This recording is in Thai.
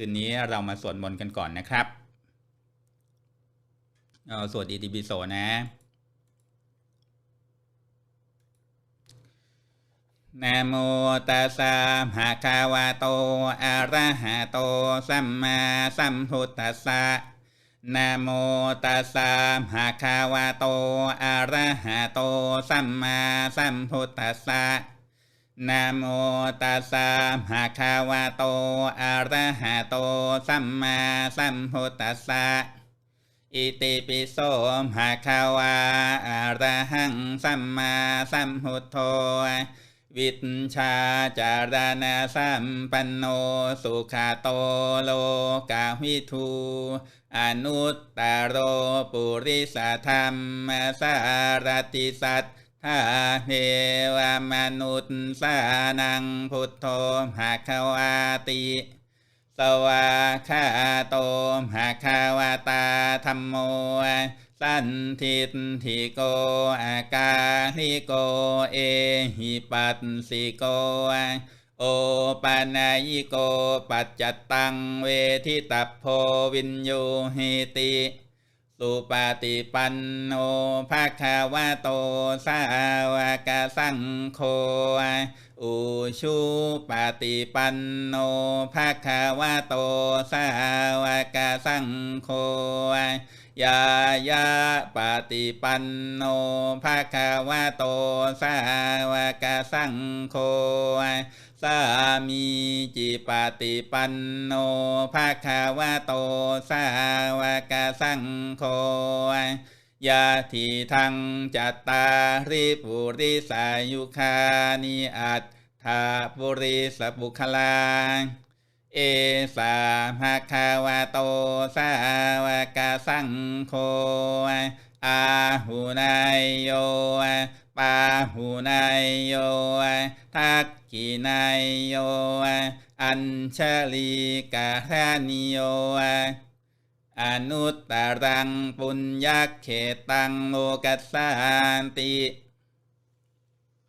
คืนนี้เรามาสวดมนต์กันก่อนนะครับเอาสวดอิติปิโสนะ นะโมตัสสะภะคะวะโต อะระหะโต สัมมาสัมพุทธัสสะนะโมตัสสะภะคะวะโต อะระหะโต สัมมาสัมพุทธัสสะ นะโมตัสสะภะคะวะโต อะระหะโต สัมมาสัมพุทธัสสะ อิติปิโสภะคะวะอะระหังสัมมาสัมพุทโธ วิชชาจารณะสัมปันโน สุขาโตโลกาวิทูอนุตตโรปุริสธรรมสารติสัต ถาเทวมนุษย์สานังพุทโธภาควาติ สวาคาโตภาคาวาตาธรรมโม สันทิฏฐิโกอากาลิโกเอหิปัสสิโก โอปานายโกปัจจตังเวทิตาโพวินโยเฮติ สุปฏิปันโนภาคาวะโตสาวกสังโฆอุชุปฏิปันโนภาคาวะโตสาวกสังโฆ ยายาปฏิปันโนภาคาวะโตสาวกสังโฆสามีจิปฏิปันโนภาคาวะโตสาวกสังโฆยาทีทังจัตตาริปุริสายุคานิอัตถาปุริสบุคลา เอสาภาคาวะโตสาวกสังโฆอาหุนายโยปาหุนายโยทักขินายโยอัญชลีกาหานิโยอนุตตรังปุญญเขตังโลกัสสานติ